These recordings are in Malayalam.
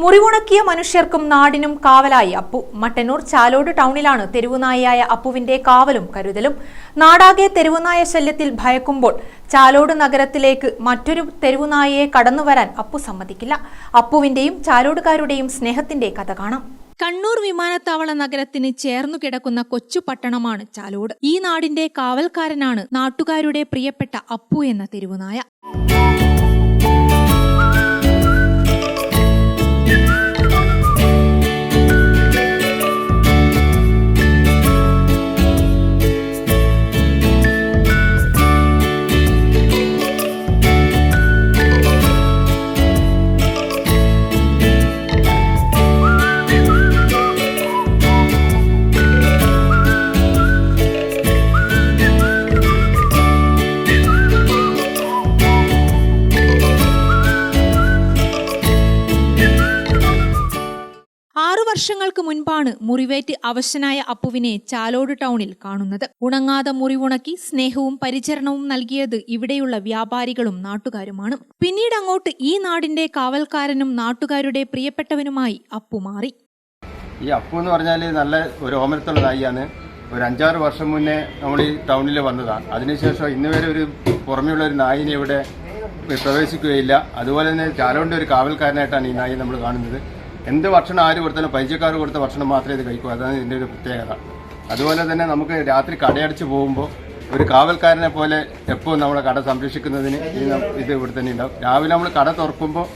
മുറിവുണക്കിയ മനുഷ്യർക്കും നാടിനും കാവലായി അപ്പു. മട്ടന്നൂർ ചാലോട് ടൗണിലാണ് തെരുവുനായയായ അപ്പുവിന്റെ കാവലും കരുതലും. നാടാകെ തെരുവുനായ ശല്യത്തിൽ ഭയക്കുമ്പോൾ ചാലോട് നഗരത്തിലേക്ക് മറ്റൊരു തെരുവുനായയെ കടന്നുവരാൻ അപ്പു സമ്മതിക്കില്ല. അപ്പുവിന്റെയും ചാലോടുകാരുടെയും സ്നേഹത്തിന്റെ കഥ കാണാം. കണ്ണൂർ വിമാനത്താവള നഗരത്തിന് ചേർന്നു കിടക്കുന്ന കൊച്ചു പട്ടണമാണ് ചാലോട്. ഈ നാടിന്റെ കാവൽക്കാരനാണ് നാട്ടുകാരുടെ പ്രിയപ്പെട്ട അപ്പു എന്ന തെരുവുനായ. വർഷങ്ങൾക്ക് മുൻപാണ് മുറിവേറ്റ് അവശനായ അപ്പുവിനെ ചാലോട് ടൗണിൽ കാണുന്നത്. ഉണങ്ങാതെ മുറിവുണക്കി സ്നേഹവും പരിചരണവും നൽകിയത് ഇവിടെയുള്ള വ്യാപാരികളും നാട്ടുകാരുമാണ്. പിന്നീട് അങ്ങോട്ട് ഈ നാടിന്റെ കാവൽക്കാരനും നാട്ടുകാരുടെ പ്രിയപ്പെട്ടവനുമായി അപ്പു മാറി. ഈ അപ്പു എന്ന് പറഞ്ഞാൽ നല്ല ഒരു ഓമനത്തുള്ള നായിയാണ്. ഒരു അഞ്ചാറ് വർഷം മുന്നേ നമ്മൾ ഈ ടൗണിൽ വന്നതാണ്. അതിനുശേഷം ഇന്ന് വരെ ഒരു പുറമെയുള്ള ഒരു നായിനെ ഇവിടെ പ്രവേശിക്കുകയില്ല. അതുപോലെ തന്നെ ചാലോണ്ട് ഒരു കാവൽക്കാരനായിട്ടാണ് ഈ നായി നമ്മൾ കാണുന്നത്. എന്ത് ഭക്ഷണം ആര് കൊടുത്താലും പരിചയക്കാർ കൊടുത്ത ഭക്ഷണം മാത്രമേ ഇത് കഴിക്കൂ. അതാണ് ഇതിന്റെ ഒരു പ്രത്യേകത. അതുപോലെ തന്നെ നമുക്ക് രാത്രി കടയടിച്ച് പോകുമ്പോൾ ഒരു കാവൽക്കാരനെ പോലെ എപ്പോഴും നമ്മളെ കട സംരക്ഷിക്കുന്നതിന് ഇത് ഇവിടെ തന്നെ ഉണ്ടാവും. രാവിലെ നമ്മൾ കട തുറക്കുമ്പോൾ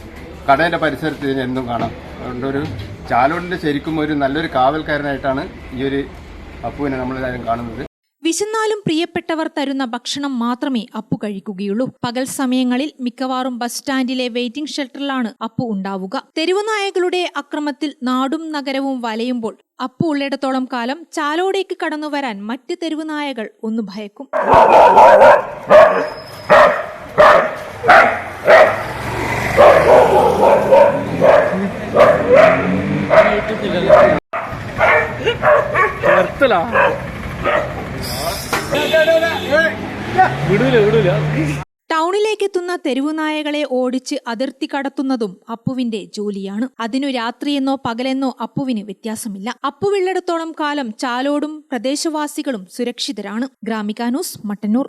കടയുടെ പരിസരത്ത് ഇതിനെ എന്നും കാണാം. അതുകൊണ്ട് ഒരു ചാലോടിന്റെ ശരിക്കും ഒരു നല്ലൊരു കാവൽക്കാരനായിട്ടാണ് ഈ ഒരു അപ്പുവിനെ നമ്മളെല്ലാവരും കാണുന്നത്. വിശന്നാലും പ്രിയപ്പെട്ടവർ തരുന്ന ഭക്ഷണം മാത്രമേ അപ്പു കഴിക്കുകയുള്ളൂ. പകൽ സമയങ്ങളിൽ മിക്കവാറും ബസ് സ്റ്റാൻഡിലെ വെയിറ്റിംഗ് ഷെൽട്ടറിലാണ് അപ്പു ഉണ്ടാവുക. തെരുവുനായകളുടെ അക്രമത്തിൽ നാടും നഗരവും വലയുമ്പോൾ അപ്പു ഉള്ളിടത്തോളം കാലം ചാലോടേക്ക് കടന്നു വരാൻ മറ്റ് തെരുവുനായകൾ ഒന്ന് ഭയക്കും. നിർത്തലാ. വിടൂല ടൗണിലേക്കെത്തുന്ന തെരുവുനായകളെ ഓടിച്ച് അതിർത്തി കടത്തുന്നതും അപ്പുവിന്റെ ജോലിയാണ്. അതിനു രാത്രിയെന്നോ പകലെന്നോ അപ്പുവിന് വ്യത്യാസമില്ല. അപ്പുവിള്ളിടത്തോളം കാലം ചാലോടും പ്രദേശവാസികളും സുരക്ഷിതരാണ്. ഗ്രാമികാനൂസ് മട്ടന്നൂർ.